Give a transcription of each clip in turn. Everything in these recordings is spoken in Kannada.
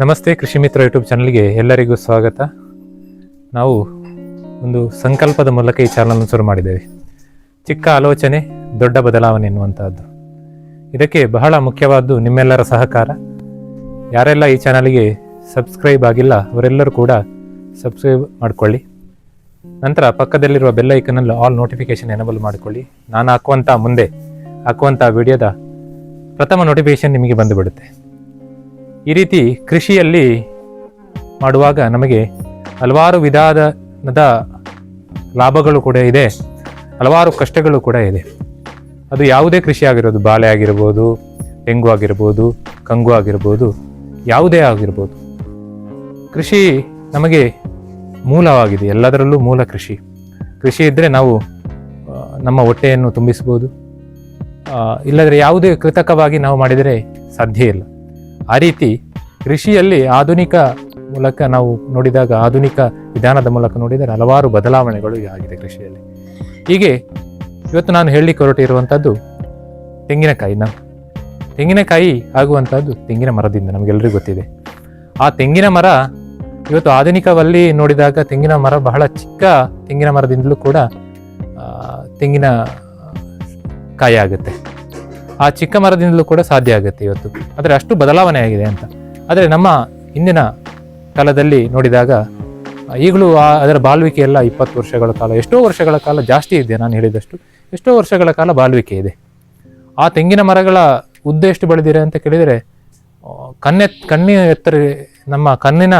ನಮಸ್ತೆ ಕೃಷಿ ಮಿತ್ರ ಯೂಟ್ಯೂಬ್ ಚಾನಲ್ಗೆ ಎಲ್ಲರಿಗೂ ಸ್ವಾಗತ. ನಾವು ಒಂದು ಸಂಕಲ್ಪದ ಮೂಲಕ ಈ ಚಾನಲ್ ಶುರು ಮಾಡಿದ್ದೇವೆ. ಚಿಕ್ಕ ಆಲೋಚನೆ, ದೊಡ್ಡ ಬದಲಾವಣೆ ಎನ್ನುವಂತಹದ್ದು. ಇದಕ್ಕೆ ಬಹಳ ಮುಖ್ಯವಾದ್ದು ನಿಮ್ಮೆಲ್ಲರ ಸಹಕಾರ. ಯಾರೆಲ್ಲ ಈ ಚಾನಲ್ಗೆ ಸಬ್ಸ್ಕ್ರೈಬ್ ಆಗಿಲ್ಲ, ಅವರೆಲ್ಲರೂ ಕೂಡ ಸಬ್ಸ್ಕ್ರೈಬ್ ಮಾಡಿಕೊಳ್ಳಿ. ನಂತರ ಪಕ್ಕದಲ್ಲಿರುವ ಬೆಲ್ ಐಕನಲ್ಲಿ ಆಲ್ ನೋಟಿಫಿಕೇಶನ್ ಎನಬಲ್ ಮಾಡಿಕೊಳ್ಳಿ. ನಾನು ಹಾಕುವಂಥ ಮುಂದೆ ಹಾಕುವಂಥ ವಿಡಿಯೋದ ಪ್ರಥಮ ನೋಟಿಫಿಕೇಶನ್ ನಿಮಗೆ ಬಂದುಬಿಡುತ್ತೆ. ಈ ರೀತಿ ಕೃಷಿಯಲ್ಲಿ ಮಾಡುವಾಗ ನಮಗೆ ಹಲವಾರು ವಿಧಾನದ ಲಾಭಗಳು ಕೂಡ ಇದೆ, ಹಲವಾರು ಕಷ್ಟಗಳು ಕೂಡ ಇದೆ. ಅದು ಯಾವುದೇ ಕೃಷಿ ಆಗಿರೋದು ಬಾಳೆ ಆಗಿರ್ಬೋದು, ತೆಂಗು ಆಗಿರ್ಬೋದು, ಕಂಗು ಆಗಿರ್ಬೋದು, ಯಾವುದೇ ಆಗಿರ್ಬೋದು. ಕೃಷಿ ನಮಗೆ ಮೂಲವಾಗಿದೆ, ಎಲ್ಲದರಲ್ಲೂ ಮೂಲ ಕೃಷಿ. ಕೃಷಿ ಇದ್ದರೆ ನಾವು ನಮ್ಮ ಹೊಟ್ಟೆಯನ್ನು ತುಂಬಿಸ್ಬೋದು. ಇಲ್ಲದ್ರೆ ಯಾವುದೇ ಕೃತಕವಾಗಿ ನಾವು ಮಾಡಿದರೆ ಸಾಧ್ಯ ಇಲ್ಲ. ಆ ರೀತಿ ಕೃಷಿಯಲ್ಲಿ ಆಧುನಿಕ ಮೂಲಕ ನಾವು ನೋಡಿದಾಗ ಆಧುನಿಕ ವಿಧಾನದ ಮೂಲಕ ನೋಡಿದರೆ ಹಲವಾರು ಬದಲಾವಣೆಗಳು ಆಗಿದೆ ಕೃಷಿಯಲ್ಲಿ. ಹೀಗೆ ಇವತ್ತು ನಾನು ಹೇಳಲಿಕ್ಕೆ ಹೊರಟಿರುವಂಥದ್ದು ತೆಂಗಿನಕಾಯಿ ನಾವು ತೆಂಗಿನಕಾಯಿ ಆಗುವಂಥದ್ದು ತೆಂಗಿನ ಮರದಿಂದ ನಮಗೆಲ್ಲರಿಗೂ ಗೊತ್ತಿದೆ. ಆ ತೆಂಗಿನ ಮರ ಇವತ್ತು ಆಧುನಿಕವಲ್ಲಿ ನೋಡಿದಾಗ ತೆಂಗಿನ ಮರ ಬಹಳ ಚಿಕ್ಕ ತೆಂಗಿನ ಮರದಿಂದಲೂ ಕೂಡ ತೆಂಗಿನ ಕಾಯಿ ಆಗುತ್ತೆ. ಆ ಚಿಕ್ಕ ಮರದಿಂದಲೂ ಕೂಡ ಸಾಧ್ಯ ಆಗುತ್ತೆ ಇವತ್ತು. ಆದರೆ ಅಷ್ಟು ಬದಲಾವಣೆ ಆಗಿದೆ ಅಂತ. ಆದರೆ ನಮ್ಮ ಹಿಂದಿನ ಕಾಲದಲ್ಲಿ ನೋಡಿದಾಗ, ಈಗಲೂ ಆ ಅದರ ಬಾಳ್ವಿಕೆ ಎಲ್ಲ ಇಪ್ಪತ್ತು ವರ್ಷಗಳ ಕಾಲ, ಎಷ್ಟೋ ವರ್ಷಗಳ ಕಾಲ ಜಾಸ್ತಿ ಇದೆ ನಾನು ಹೇಳಿದಷ್ಟು. ಎಷ್ಟೋ ವರ್ಷಗಳ ಕಾಲ ಬಾಳ್ವಿಕೆ ಇದೆ. ಆ ತೆಂಗಿನ ಮರಗಳ ಉದ್ದ ಎಷ್ಟು ಬೆಳೆದಿದೆ ಅಂತ ಕೇಳಿದರೆ ಕನ್ನೆ ಕಣ್ಣೆ ಕಣ್ಣಿನ ಎತ್ತರ, ನಮ್ಮ ಕಣ್ಣಿನ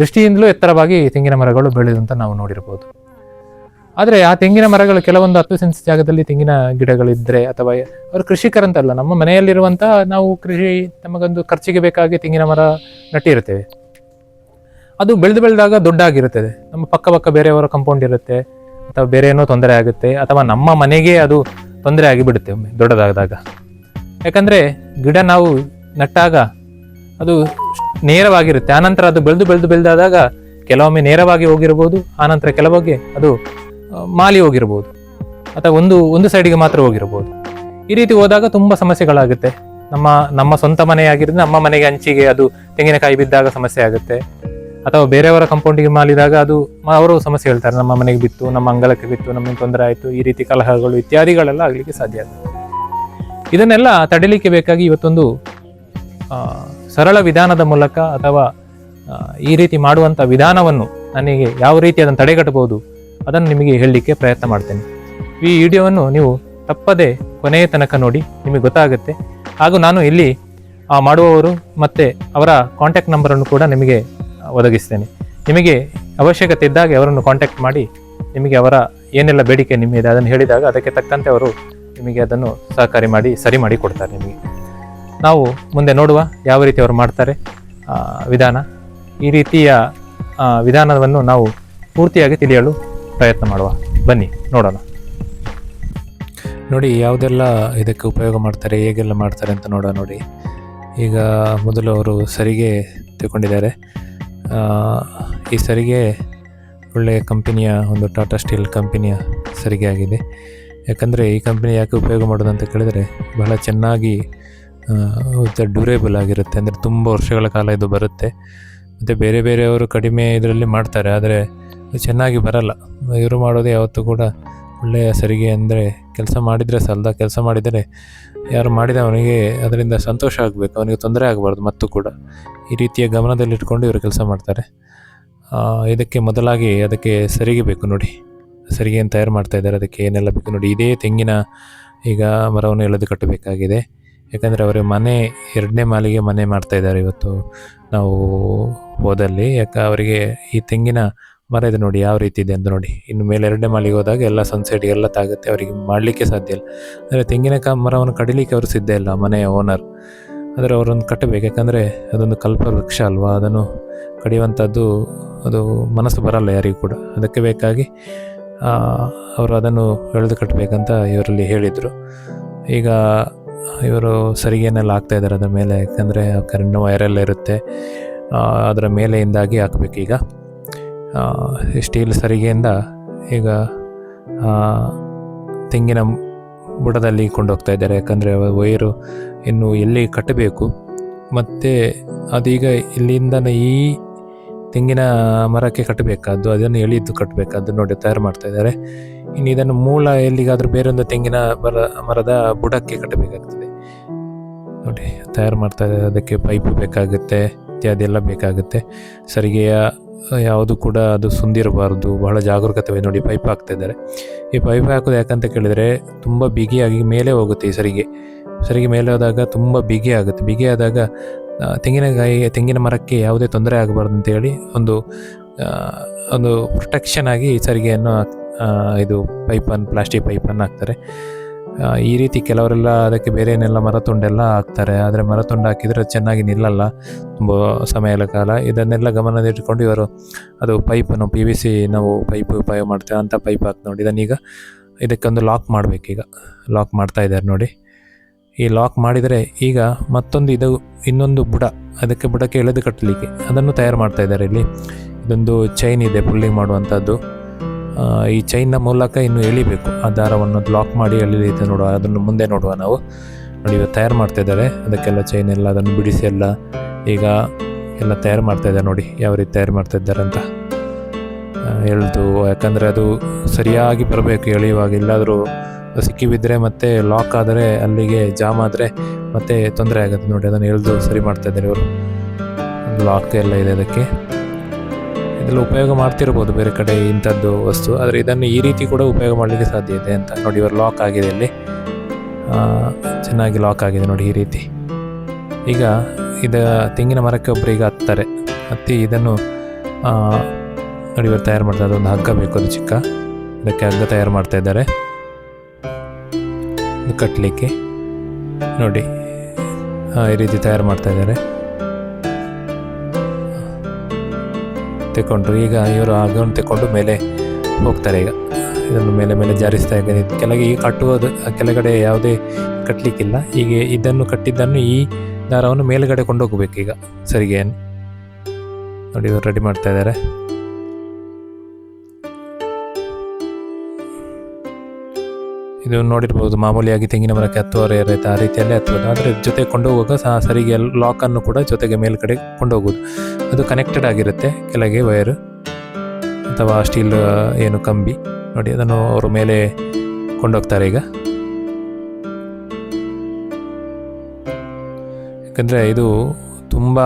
ದೃಷ್ಟಿಯಿಂದಲೂ ಎತ್ತರವಾಗಿ ತೆಂಗಿನ ಮರಗಳು ಬೆಳೆದಂತ ನಾವು ನೋಡಿರ್ಬೋದು. ಆದರೆ ಆ ತೆಂಗಿನ ಮರಗಳು ಕೆಲವೊಂದು ಹತ್ತು ಸೆನ್ಸ್ ಜಾಗದಲ್ಲಿ ತೆಂಗಿನ ಗಿಡಗಳಿದ್ದರೆ ಅಥವಾ ಅವರು ಕೃಷಿಕರಂತಲ್ಲ, ನಮ್ಮ ಮನೆಯಲ್ಲಿರುವಂಥ ನಾವು ಕೃಷಿ ನಮಗೊಂದು ಖರ್ಚಿಗೆ ಬೇಕಾಗಿ ತೆಂಗಿನ ಮರ ನಟ್ಟಿರುತ್ತೇವೆ ಅದು ಬೆಳೆದು ಬೆಳೆದಾಗ ದೊಡ್ಡಾಗಿರುತ್ತದೆ. ನಮ್ಮ ಪಕ್ಕ ಪಕ್ಕ ಬೇರೆಯವರ ಕಂಪೌಂಡ್ ಇರುತ್ತೆ, ಅಥವಾ ಬೇರೆ ಏನೋ ತೊಂದರೆ ಆಗುತ್ತೆ, ಅಥವಾ ನಮ್ಮ ಮನೆಗೆ ಅದು ತೊಂದರೆ ಆಗಿಬಿಡುತ್ತೆ ಒಮ್ಮೆ ದೊಡ್ಡದಾದಾಗ. ಯಾಕಂದ್ರೆ ಗಿಡ ನಾವು ನಟ್ಟಾಗ ಅದು ನೇರವಾಗಿರುತ್ತೆ. ಆನಂತರ ಅದು ಬೆಳೆದು ಬೆಳೆದು ಬೆಳೆದಾದಾಗ ಕೆಲವೊಮ್ಮೆ ನೇರವಾಗಿ ಹೋಗಿರ್ಬೋದು, ಆನಂತರ ಕೆಲವೊಮ್ಮೆ ಅದು ಮಾಲಿ ಹೋಗಿರ್ಬೋದು. ಅಥವಾ ಒಂದು ಒಂದು ಸೈಡಿಗೆ ಮಾತ್ರ ಹೋಗಿರ್ಬೋದು. ಈ ರೀತಿ ಹೋದಾಗ ತುಂಬ ಸಮಸ್ಯೆಗಳಾಗುತ್ತೆ. ನಮ್ಮ ನಮ್ಮ ಸ್ವಂತ ಮನೆ ನಮ್ಮ ಮನೆಗೆ ಹಂಚಿಗೆ ಅದು ತೆಂಗಿನಕಾಯಿ ಬಿದ್ದಾಗ ಸಮಸ್ಯೆ ಆಗುತ್ತೆ. ಅಥವಾ ಬೇರೆಯವರ ಕಂಪೌಂಡಿಗೆ ಮಾಲಿದಾಗ ಅದು ಅವರು ಸಮಸ್ಯೆ ಹೇಳ್ತಾರೆ. ನಮ್ಮ ಮನೆಗೆ ಬಿತ್ತು, ನಮ್ಮ ಅಂಗಳಕ್ಕೆ ಬಿತ್ತು, ನಮಗೆ ತೊಂದರೆ ಆಯಿತು, ಈ ರೀತಿ ಕಲಹಗಳು ಇತ್ಯಾದಿಗಳೆಲ್ಲ ಆಗಲಿಕ್ಕೆ ಸಾಧ್ಯ ಆಗುತ್ತೆ. ಇದನ್ನೆಲ್ಲ ತಡೆಯಲಿಕ್ಕೆ ಬೇಕಾಗಿ ಇವತ್ತೊಂದು ಸರಳ ವಿಧಾನದ ಮೂಲಕ ಅಥವಾ ಈ ರೀತಿ ಮಾಡುವಂಥ ವಿಧಾನವನ್ನು ನನಗೆ ಯಾವ ರೀತಿ ಅದನ್ನು ತಡೆಗಟ್ಟಬಹುದು ಅದನ್ನು ನಿಮಗೆ ಹೇಳಲಿಕ್ಕೆ ಪ್ರಯತ್ನ ಮಾಡ್ತೇನೆ. ಈ ವಿಡಿಯೋವನ್ನು ನೀವು ತಪ್ಪದೆ ಕೊನೆಯ ತನಕ ನೋಡಿ ನಿಮಗೆ ಗೊತ್ತಾಗುತ್ತೆ. ಹಾಗೂ ನಾನು ಇಲ್ಲಿ, ಆ, ಮಾಡುವವರು ಮತ್ತು ಅವರ ಕಾಂಟ್ಯಾಕ್ಟ್ ನಂಬರನ್ನು ಕೂಡ ನಿಮಗೆ ಒದಗಿಸ್ತೇನೆ. ನಿಮಗೆ ಅವಶ್ಯಕತೆ ಇದ್ದಾಗ ಅವರನ್ನು ಕಾಂಟ್ಯಾಕ್ಟ್ ಮಾಡಿ, ನಿಮಗೆ ಅವರ ಏನೆಲ್ಲ ಬೇಡಿಕೆ ನಿಮ್ಮಿದೆ ಅದನ್ನು ಹೇಳಿದಾಗ ಅದಕ್ಕೆ ತಕ್ಕಂತೆ ಅವರು ನಿಮಗೆ ಅದನ್ನು ಸಹಕಾರಿ ಮಾಡಿ, ಸರಿ ಮಾಡಿ ಕೊಡ್ತಾರೆ ನಿಮಗೆ. ನಾವು ಮುಂದೆ ನೋಡುವ ಯಾವ ರೀತಿ ಅವರು ಮಾಡ್ತಾರೆ ವಿಧಾನ. ಈ ರೀತಿಯ ವಿಧಾನವನ್ನು ನಾವು ಪೂರ್ತಿಯಾಗಿ ತಿಳಿಯಲು ಪ್ರಯತ್ನ ಮಾಡುವ. ಬನ್ನಿ, ನೋಡೋಣ. ನೋಡಿ, ಯಾವುದೆಲ್ಲ ಇದಕ್ಕೆ ಉಪಯೋಗ ಮಾಡ್ತಾರೆ, ಹೇಗೆಲ್ಲ ಮಾಡ್ತಾರೆ ಅಂತ ನೋಡೋಣ ನೋಡಿ. ಈಗ ಮೊದಲು ಅವರು ಸರಿಗೆ ತಗೊಂಡಿದ್ದಾರೆ ಈ ಸರಿಗೆ ಒಳ್ಳೆಯ ಕಂಪನಿಯ ಒಂದು ಟಾಟಾ ಸ್ಟೀಲ್ ಕಂಪನಿಯ ಸರಿಗೆ ಆಗಿದೆ. ಯಾಕಂದರೆ ಈ ಕಂಪನಿ ಯಾಕೆ ಉಪಯೋಗ ಮಾಡೋದು ಅಂತ ಕೇಳಿದರೆ, ಬಹಳ ಚೆನ್ನಾಗಿ ಡ್ಯೂರೇಬಲ್ ಆಗಿರುತ್ತೆ. ಅಂದರೆ ತುಂಬ ವರ್ಷಗಳ ಕಾಲ ಇದು ಬರುತ್ತೆ. ಮತ್ತು ಬೇರೆ ಬೇರೆಯವರು ಕಡಿಮೆ ಇದರಲ್ಲಿ ಮಾಡ್ತಾರೆ. ಆದರೆ ಚೆನ್ನಾಗಿ ಬರಲ್ಲ. ಇವರು ಮಾಡೋದು ಯಾವತ್ತೂ ಕೂಡ ಒಳ್ಳೆಯ ಸರಿಗೆ ಅಂದರೆ ಕೆಲಸ ಮಾಡಿದರೆ ಸಲ್ದ, ಕೆಲಸ ಮಾಡಿದರೆ ಯಾರು ಮಾಡಿದ ಅವನಿಗೆ ಅದರಿಂದ ಸಂತೋಷ ಆಗಬೇಕು, ಅವನಿಗೆ ತೊಂದರೆ ಆಗಬಾರ್ದು ಮತ್ತು ಕೂಡ. ಈ ರೀತಿಯ ಗಮನದಲ್ಲಿಟ್ಕೊಂಡು ಇವರು ಕೆಲಸ ಮಾಡ್ತಾರೆ. ಇದಕ್ಕೆ ಮೊದಲಾಗಿ ಅದಕ್ಕೆ ಸರಿಗೆ ಬೇಕು ನೋಡಿ. ಸರಿಗೆಯನ್ನು ತಯಾರು ಮಾಡ್ತಾ ಇದ್ದಾರೆ, ಅದಕ್ಕೆ ಏನೆಲ್ಲ ಬೇಕು ನೋಡಿ. ಇದೇ ತೆಂಗಿನ ಈಗ ಮರವನ್ನು ಎಳೆದು ಕಟ್ಟಬೇಕಾಗಿದೆ. ಯಾಕಂದರೆ ಅವರು ಮನೆ, ಎರಡನೇ ಮಾಲಿಗೆ ಮನೆ ಮಾಡ್ತಾ ಇದ್ದಾರೆ ಇವತ್ತು ನಾವು ಹೋದಲ್ಲಿ. ಯಾಕೆ, ಅವರಿಗೆ ಈ ತೆಂಗಿನ ಮರ ಇದೆ ನೋಡಿ ಯಾವ ರೀತಿ ಇದೆ ಅಂತ ನೋಡಿ. ಇನ್ನು ಮೇಲೆ ಎರಡನೇ ಮಾಲಿಗೆ ಹೋದಾಗ ಎಲ್ಲ ಸನ್ಸೆಟ್ ಎಲ್ಲ ತಾಗುತ್ತೆ ಅವರಿಗೆ ಮಾಡಲಿಕ್ಕೆ ಸಾಧ್ಯ ಇಲ್ಲ. ಅಂದರೆ ತೆಂಗಿನ ಕ ಮರವನ್ನು ಕಡಿಲಿಕ್ಕೆ ಅವರು ಸಿದ್ಧ ಇಲ್ಲ, ಮನೆಯ ಓನರ್ ಆದರೆ ಅವರನ್ನು ಕಟ್ಟಬೇಕು, ಯಾಕಂದರೆ ಅದೊಂದು ಕಲ್ಪ ವೃಕ್ಷ ಅಲ್ವಾ? ಅದನ್ನು ಕಡಿಯುವಂಥದ್ದು ಅದು ಮನಸ್ಸು ಬರಲ್ಲ ಯಾರಿಗೂ ಕೂಡ. ಅದಕ್ಕೆ ಬೇಕಾಗಿ ಅವರು ಅದನ್ನು ಎಳೆದು ಕಟ್ಟಬೇಕಂತ ಇವರಲ್ಲಿ ಹೇಳಿದರು. ಈಗ ಇವರು ಸರಿಗೆನೆಲ್ಲ ಆಗ್ತಾ ಇದ್ದಾರೆ ಅದರ ಮೇಲೆ, ಯಾಕಂದರೆ ಕರೆಂಟ್ ವೈರೆಲ್ಲ ಇರುತ್ತೆ. ಅದರ ಮೇಲೆಯಿಂದಾಗಿ ಹಾಕಬೇಕೀಗ ಸ್ಟೀಲ್ ಸರಿಗೆಯಿಂದ ಈಗ ತೆಂಗಿನ ಬುಡದಲ್ಲಿ ಕೊಂಡೋಗ್ತಾ ಇದ್ದಾರೆ. ಯಾಕಂದರೆ ವೈರು ಇನ್ನು ಎಲ್ಲಿ ಕಟ್ಟಬೇಕು. ಮತ್ತು ಅದೀಗ ಇಲ್ಲಿಂದ ಈ ತೆಂಗಿನ ಮರಕ್ಕೆ ಕಟ್ಟಬೇಕಾದ್ದು, ಅದನ್ನು ಎಳೆದು ಕಟ್ಟಬೇಕಾದ್ದು ನೋಡಿ ತಯಾರು ಮಾಡ್ತಾ ಇದ್ದಾರೆ. ಇನ್ನು ಇದನ್ನು ಮೂಲ ಎಲ್ಲಿಗಾದರೂ ಬೇರೊಂದು ತೆಂಗಿನ ಮರ, ಮರದ ಬುಡಕ್ಕೆ ಕಟ್ಟಬೇಕಾಗ್ತದೆ. ನೋಡಿ, ತಯಾರು ಮಾಡ್ತಾ ಇದ್ದಾರೆ. ಅದಕ್ಕೆ ಪೈಪ್ ಬೇಕಾಗುತ್ತೆ, ಇತ್ಯಾದಿ ಎಲ್ಲ ಬೇಕಾಗುತ್ತೆ. ಸರಿಗೆಯ ಯಾವುದು ಕೂಡ ಅದು ಸುಂದಿರಬಾರ್ದು. ಬಹಳ ಜಾಗರೂಕತೆ ನೋಡಿ ಪೈಪ್ ಹಾಕ್ತಾ ಇದ್ದಾರೆ. ಈ ಪೈಪ್ ಹಾಕೋದು ಯಾಕಂತ ಕೇಳಿದರೆ ತುಂಬ ಬಿಗಿಯಾಗಿ ಮೇಲೆ ಹೋಗುತ್ತೆ ಈ ಸರಿಗೆ. ಸರಿಗೆ ಮೇಲೆ ಹೋದಾಗ ತುಂಬ ಬಿಗಿ ಆಗುತ್ತೆ. ಬಿಗಿ ಆದಾಗ ತೆಂಗಿನಕಾಯಿ, ತೆಂಗಿನ ಮರಕ್ಕೆ ಯಾವುದೇ ತೊಂದರೆ ಆಗಬಾರ್ದು ಅಂತೇಳಿ ಒಂದು ಒಂದು ಪ್ರೊಟೆಕ್ಷನ್ ಆಗಿ ಈ ಸರಿಗೆಯನ್ನು ಇದು ಪೈಪನ್ನು ಪ್ಲಾಸ್ಟಿಕ್ ಪೈಪನ್ನು ಹಾಕ್ತಾರೆ. ಈ ರೀತಿ ಕೆಲವರೆಲ್ಲ ಅದಕ್ಕೆ ಬೇರೆ ಏನೆಲ್ಲ ಮರ ತುಂಡೆಲ್ಲ ಹಾಕ್ತಾರೆ. ಆದರೆ ಮರ ತುಂಡು ಹಾಕಿದರೆ ಚೆನ್ನಾಗಿ ನಿಲ್ಲಲ್ಲ. ತುಂಬ ಸಮಯದ ಕಾಲ. ಇದನ್ನೆಲ್ಲ ಗಮನದಲ್ಲಿಟ್ಟುಕೊಂಡು ಇವರು ಅದು ಪೈಪನ್ನು ಪಿ ವಿ ಸಿ ನಾವು ಪೈಪ್ ಉಪಯೋಗ ಮಾಡ್ತೇವೆ. ಅಂತ ಪೈಪ್ ಹಾಕಿ ನೋಡಿ ಇದನ್ನೀಗ ಇದಕ್ಕೊಂದು ಲಾಕ್ ಮಾಡಬೇಕೀಗ ಲಾಕ್ ಮಾಡ್ತಾ ಇದ್ದಾರೆ ನೋಡಿ. ಈ ಲಾಕ್ ಮಾಡಿದರೆ ಈಗ ಮತ್ತೊಂದು ಇದು, ಇನ್ನೊಂದು ಬುಡ. ಅದಕ್ಕೆ ಬುಡಕ್ಕೆ ಎಳೆದು ಕಟ್ಟಲಿಕ್ಕೆ. ಅದನ್ನು ತಯಾರು ಮಾಡ್ತಾ ಇದ್ದಾರೆ ಇಲ್ಲಿ. ಇದೊಂದು ಚೈನ್ ಇದೆ ಪುಲ್ಲಿಂಗ್ ಮಾಡುವಂಥದ್ದು. ಈ ಚೈನ್ನ ಮೂಲಕ ಇನ್ನು ಎಳಿಬೇಕು. ಆ ದಾರವನ್ನು ಬ್ಲಾಕ್ ಮಾಡಿ ಎಳಿಲಿದೆ ನೋಡುವ, ಅದನ್ನು ಮುಂದೆ ನೋಡುವ ನಾವು. ನೋಡಿ ಇವಾಗ ತಯಾರು ಮಾಡ್ತಾ ಇದ್ದಾರೆ. ಅದಕ್ಕೆಲ್ಲ ಚೈನ್ ಎಲ್ಲ ಅದನ್ನು ಬಿಡಿಸಿ ಎಲ್ಲ ಈಗ ಎಲ್ಲ ತಯಾರು ಮಾಡ್ತಾ ಇದ್ದಾರೆ ನೋಡಿ, ಯಾವ ರೀತಿ ತಯಾರು ಮಾಡ್ತಾ ಇದ್ದಾರೆ ಅಂತ. ಎಳ್ದು ಯಾಕಂದರೆ ಅದು ಸರಿಯಾಗಿ ಬರಬೇಕು, ಎಳೆಯುವಾಗ. ಎಲ್ಲಾದರೂ ಸಿಕ್ಕಿ ಬಿದ್ದರೆ ಮತ್ತೆ ಲಾಕ್ ಆದರೆ ಅಲ್ಲಿಗೆ ಜಾಮ್ ಆದರೆ ಮತ್ತೆ ತೊಂದರೆ ಆಗುತ್ತೆ ನೋಡಿ, ಅದನ್ನು ಎಳೆದು ಸರಿ ಮಾಡ್ತಾ ಇದ್ದಾರೆ ಇವರು. ಲಾಕ್ ಎಲ್ಲ ಇದೆ ಅದಕ್ಕೆ. ಇದೆಲ್ಲ ಉಪಯೋಗ ಮಾಡ್ತಿರ್ಬೋದು ಬೇರೆ ಕಡೆ ಇಂಥದ್ದು ವಸ್ತು. ಆದರೆ ಇದನ್ನು ಈ ರೀತಿ ಕೂಡ ಉಪಯೋಗ ಮಾಡಲಿಕ್ಕೆ ಸಾಧ್ಯ ಇದೆ ಅಂತ. ನೋಡಿ, ಇವರು ಲಾಕ್ ಆಗಿದೆ ಇಲ್ಲಿ. ಚೆನ್ನಾಗಿ ಲಾಕ್ ಆಗಿದೆ ನೋಡಿ ಈ ರೀತಿ. ಈಗ ಇದು ತೆಂಗಿನ ಮರಕ್ಕೆ ಒಬ್ಬರಿಗೆ ಹತ್ತಾರೆ. ಹತ್ತಿ ಇದನ್ನು ನೋಡಿ ಇವರು ತಯಾರು ಮಾಡ್ತಾರೆ. ಅದೊಂದು ಹಗ್ಗ ಬೇಕು, ಅದು ಚಿಕ್ಕ. ಅದಕ್ಕೆ ಹಗ್ಗ ತಯಾರು ಮಾಡ್ತಾ ಇದ್ದಾರೆ. ಇದು ಕಟ್ಟಲಿಕ್ಕೆ ನೋಡಿ ಈ ರೀತಿ ತಯಾರು ಮಾಡ್ತಾ ಇದ್ದಾರೆ. ತೆಕ್ಕೊಂಡ್ರು ಈಗ ಇವರು ಹಗ್ಗವನ್ನು ತೆಕ್ಕೊಂಡು ಮೇಲೆ ಹೋಗ್ತಾರೆ. ಈಗ ಇದನ್ನು ಮೇಲೆ ಮೇಲೆ ಜಾರಿಸ್ತಾ ಇದ್ದಾರೆ. ಕೆಳಗೆ ಈ ಕಟ್ಟುವುದು ಕೆಳಗಡೆ ಯಾವುದೇ ಕಟ್ಟಲಿಕ್ಕಿಲ್ಲ ಈಗ ಇದನ್ನು ಕಟ್ಟಿದ್ದನ್ನು ಈ ದಾರವನ್ನು ಮೇಲುಗಡೆ ಕೊಂಡೋಗ್ಬೇಕು ಈಗ ಸರಿಗೆಯನ್ನು ನೋಡಿ ಇವರು ರೆಡಿ ಮಾಡ್ತಾ ಇದ್ದಾರೆ. ಇದು ನೋಡಿರ್ಬೋದು, ಮಾಮೂಲಿಯಾಗಿ ತೆಂಗಿನ ಮರಕ್ಕೆ ಹತ್ತುವರೆ ಇರುತ್ತೆ ಆ ರೀತಿಯಲ್ಲೇ ಹತ್ತುವುದು. ಆದರೆ ಜೊತೆ ಕೊಂಡೋಗುವಾಗ ಸಹ ಸರಿಗೆ ಲಾಕನ್ನು ಕೂಡ ಜೊತೆಗೆ ಮೇಲ್ಗಡೆ ಕೊಂಡೋಗೋದು ಅದು ಕನೆಕ್ಟೆಡ್ ಆಗಿರುತ್ತೆ, ಕೆಳಗೆ ವೈರ್ ಅಥವಾ ಸ್ಟೀಲ್ ಏನು ಕಂಬಿ. ನೋಡಿ, ಅದನ್ನು ಅವರು ಮೇಲೆ ಕೊಂಡೋಗ್ತಾರೆ ಈಗ. ಯಾಕಂದರೆ ಇದು ತುಂಬ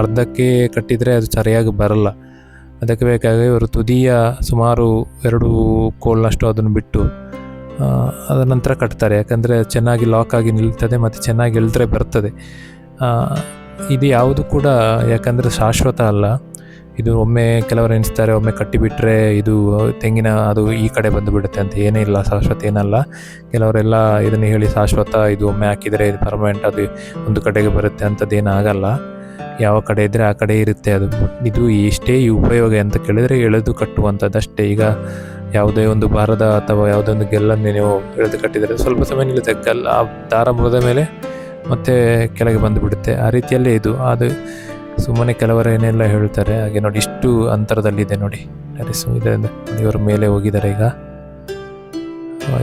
ಅರ್ಧಕ್ಕೆ ಕಟ್ಟಿದರೆ ಅದು ಸರಿಯಾಗಿ ಬರಲ್ಲ. ಅದಕ್ಕೆ ಬೇಕಾಗಿ ಇವರು ತುದಿಯ ಸುಮಾರು ಎರಡು ಕೋಲ್ನಷ್ಟು ಅದನ್ನು ಬಿಟ್ಟು ಆ, ಅದ ನಂತರ ಕಟ್ತಾರೆ. ಯಾಕಂದರೆ ಚೆನ್ನಾಗಿ ಲಾಕ್ ಆಗಿ ನಿಲ್ತದೆ ಮತ್ತು ಚೆನ್ನಾಗಿ ಎಳೆದ್ರೆ ಬರ್ತದೆ. ಇದು ಯಾವುದು ಕೂಡ ಯಾಕಂದರೆ ಶಾಶ್ವತ ಅಲ್ಲ. ಇದು ಒಮ್ಮೆ ಕೆಲವರು ಎಣಿಸ್ತಾರೆ ಒಮ್ಮೆ ಕಟ್ಟಿಬಿಟ್ರೆ ಇದು ತೆಂಗಿನ ಅದು ಈ ಕಡೆ ಬಂದುಬಿಡುತ್ತೆ ಅಂತ ಏನೇ ಇಲ್ಲ ಶಾಶ್ವತ ಏನಲ್ಲ. ಕೆಲವರೆಲ್ಲ ಇದನ್ನು ಹೇಳಿ ಶಾಶ್ವತ ಇದು ಒಮ್ಮೆ ಹಾಕಿದರೆ ಇದು ಪರ್ಮನೆಂಟ್ ಅದು ಒಂದು ಕಡೆಗೆ ಬರುತ್ತೆ ಅಂಥದ್ದೇನು ಆಗಲ್ಲ. ಯಾವ ಕಡೆ ಇದ್ದರೆ ಆ ಕಡೆ ಇರುತ್ತೆ ಅದು. ಇದು ಎಷ್ಟೇ ಉಪಯೋಗ ಅಂತ ಕೇಳಿದರೆ ಎಳೆದು ಕಟ್ಟುವಂಥದ್ದು ಅಷ್ಟೇ ಈಗ ಯಾವುದೇ ಒಂದು ಭಾರದ ಅಥವಾ ಯಾವುದೇ ಒಂದು ಗೆಲ್ಲನ್ನು ನೀವು ಎಳೆದು ಕಟ್ಟಿದರೆ ಸ್ವಲ್ಪ ಸಮಯ ನಿಲ್ಲುತ್ತೆ. ಗಲ್, ಆ ದಾರ ಮುರಿದ ಮೇಲೆ ಮತ್ತೆ ಕೆಳಗೆ ಬಂದುಬಿಡುತ್ತೆ. ಆ ರೀತಿಯಲ್ಲೇ ಇದು. ಅದು ಸುಮ್ಮನೆ ಕೆಲವರು ಏನೆಲ್ಲ ಹೇಳ್ತಾರೆ, ಹಾಗೆ ನೋಡಿ, ಇಷ್ಟು ಅಂತರದಲ್ಲಿದೆ ನೋಡಿ. ಅರೆ ಸು, ಇದರಿಂದ ಇವರು ಮೇಲೆ ಹೋಗಿದ್ದಾರೆ ಈಗ.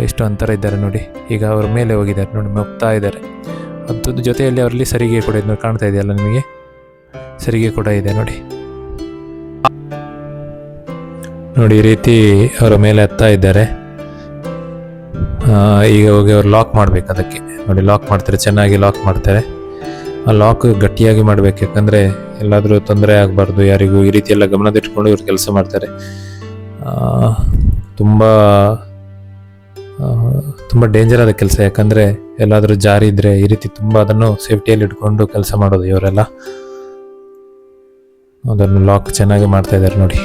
ಎಷ್ಟು ಅಂತರ ಇದ್ದಾರೆ ನೋಡಿ. ಈಗ ಅವರು ಮೇಲೆ ಹೋಗಿದ್ದಾರೆ ನೋಡಿ ಹೋಗ್ತಾ ಇದ್ದಾರೆ. ಅದ್ರ ಜೊತೆಯಲ್ಲಿ ಅವರಲ್ಲಿ ಸರಿಗೆ ಕೂಡ ಇದು ಕಾಣ್ತಾ ಇದೆಯಲ್ಲ ನಿಮಗೆ? ಸರಿಗೆ ಕೂಡ ಇದೆ ನೋಡಿ. ನೋಡಿ, ಈ ರೀತಿ ಅವರ ಮೇಲೆ ಎತ್ತಾ ಇದ್ದಾರೆ. ಈಗ ಹೋಗಿ ಅವ್ರು ಲಾಕ್ ಮಾಡ್ಬೇಕು ಅದಕ್ಕೆ. ನೋಡಿ ಲಾಕ್ ಮಾಡ್ತಾರೆ, ಚೆನ್ನಾಗಿ ಲಾಕ್ ಮಾಡ್ತಾರೆ. ಆ ಲಾಕ್ ಗಟ್ಟಿಯಾಗಿ ಮಾಡ್ಬೇಕು, ಯಾಕಂದರೆ ಎಲ್ಲಾದರೂ ತೊಂದರೆ ಆಗಬಾರ್ದು, ಯಾರಿಗೂ ಈ ರೀತಿ ಎಲ್ಲ ಗಮನದಿಟ್ಕೊಂಡು ಇವ್ರು ಕೆಲಸ ಮಾಡ್ತಾರೆ. ತುಂಬ ತುಂಬ ಡೇಂಜರ್ ಆದ ಕೆಲಸ, ಯಾಕಂದರೆ ಎಲ್ಲಾದರೂ ಜಾರಿ ಇದ್ರೆ ಈ ರೀತಿ ತುಂಬ ಅದನ್ನು ಸೇಫ್ಟಿಯಲ್ಲಿ ಇಟ್ಕೊಂಡು ಕೆಲಸ ಮಾಡೋದು ಇವರೆಲ್ಲ. ಅದನ್ನು ಲಾಕ್ ಚೆನ್ನಾಗಿ ಮಾಡ್ತಾ ಇದ್ದಾರೆ ನೋಡಿ.